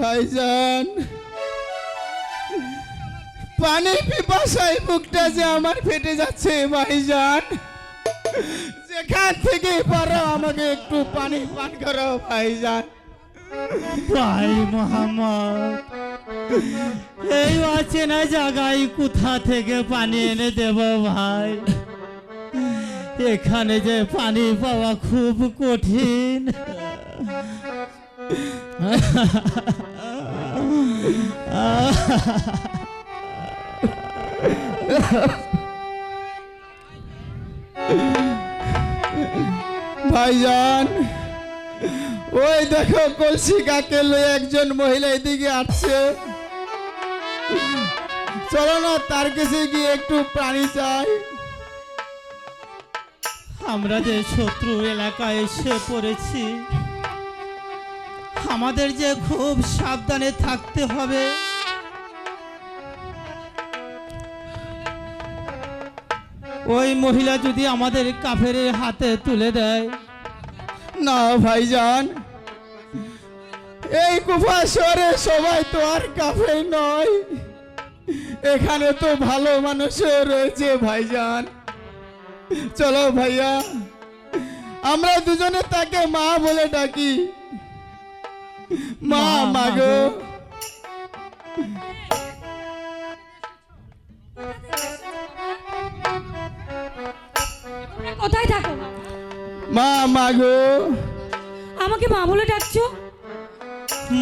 ভাইজান। পানি পিপাসায় মুখটা যে আমার ফেটে যাচ্ছে, ভাইজান। যেখান থেকে পারো আমাকে একটু পানি পান করো, ভাইজান। ভাই মোহাম্মদ, এই অচেনা জায়গায় কোথা থেকে পানি এনে দেব ভাই? এখানে যে পানি পাওয়া খুব কঠিন। ভাইজান, ওই দেখো কলসি কাকে লয়ে একজন মহিলা এদিকে আসছে। চলো না, তার কাছে গিয়ে একটু পানি চাই। আমরা যে শত্রু এলাকায় এসে পড়েছি আমাদের যে খুব সাবধানে থাকতে হবে। ওই মহিলা যদি আমাদের কাফের হাতে তুলে দেয়। না ভাইজান, এই কুফা শহরে সবাই তো আর কাফে নয়। এখানে তো ভালো মানুষও রয়েছে ভাইজান। চলো ভাইয়া, আমরা দুজনে তাকে মা বলে ডাকি। মা মাগো কোথায় থাকো? মা মাগো আমাকে মা বলে ডাকছো?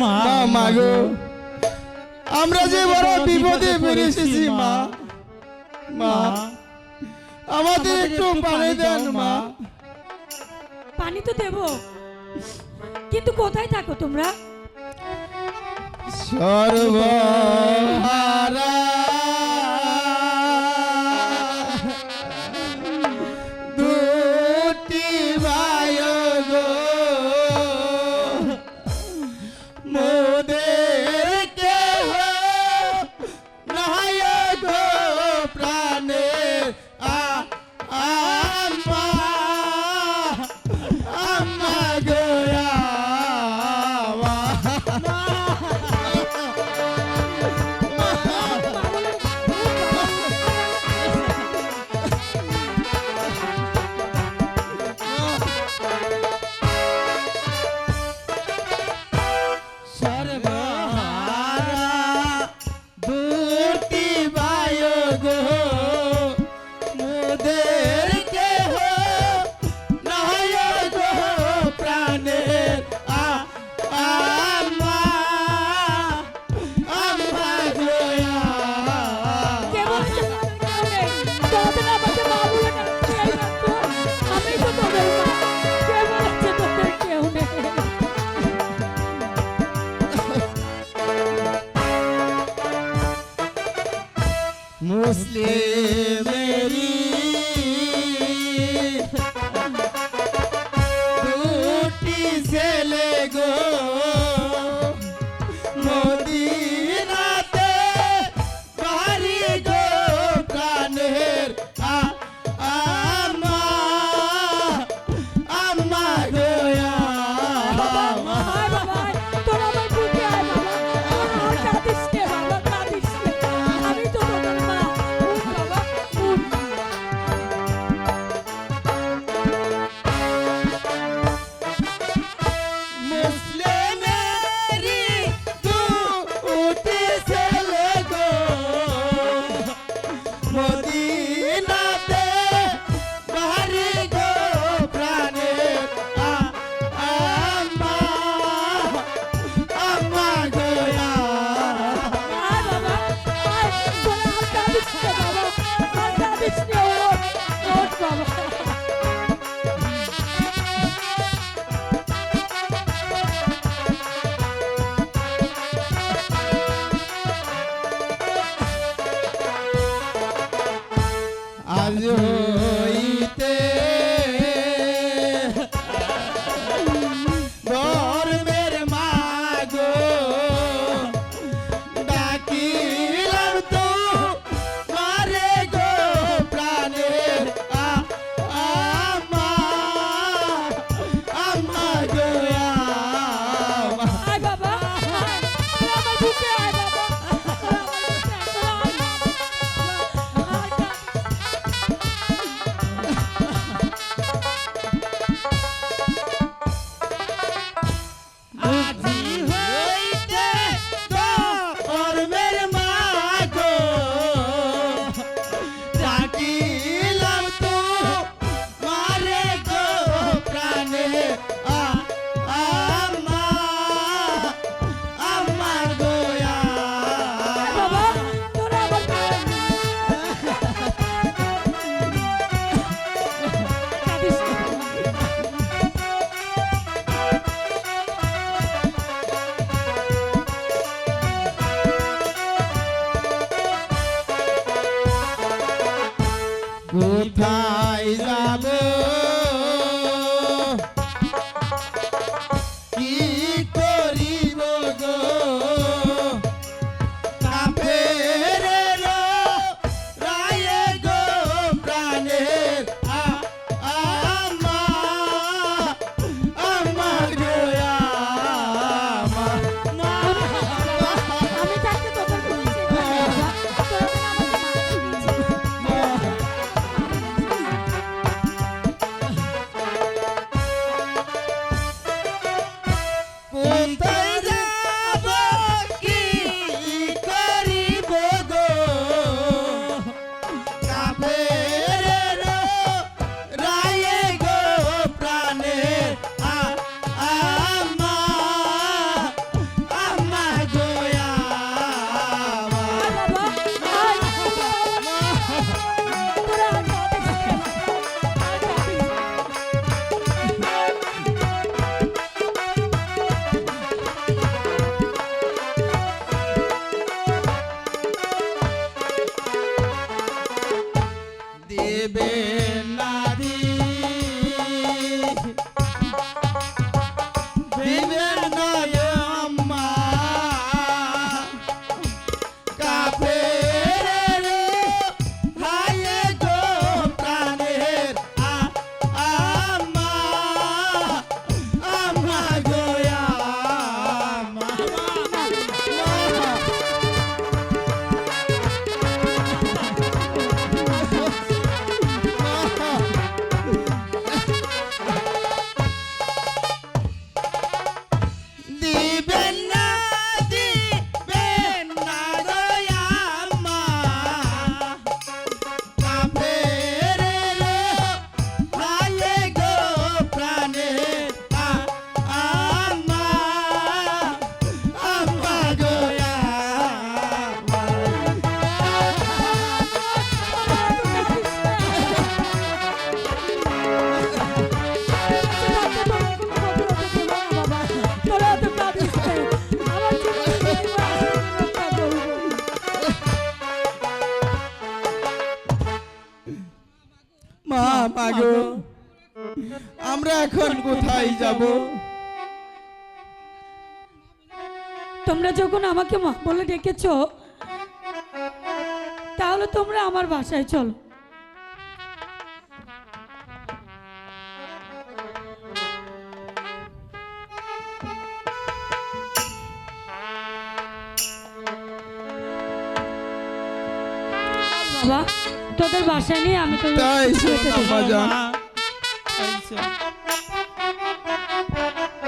মা মা মাগো আমরা যে বড় বিপদে বেরিয়ে এসেছি মা। মা। আমাদের একটু পানি দেন মা। পানি তো দেবো। কিন্তু কোথায় থাকো তোমরা? সর্বহারা। দুটি ভাই গো মোদের Isabel. মাগো। আমরা এখন কোথায় যাব? তোমরা যখন আমাকে মা বলে ডেকেছ তাহলে তোমরা আমার বাসায় চলো। বাবা তোদের বাসায় নিয়ে আমি তো তাই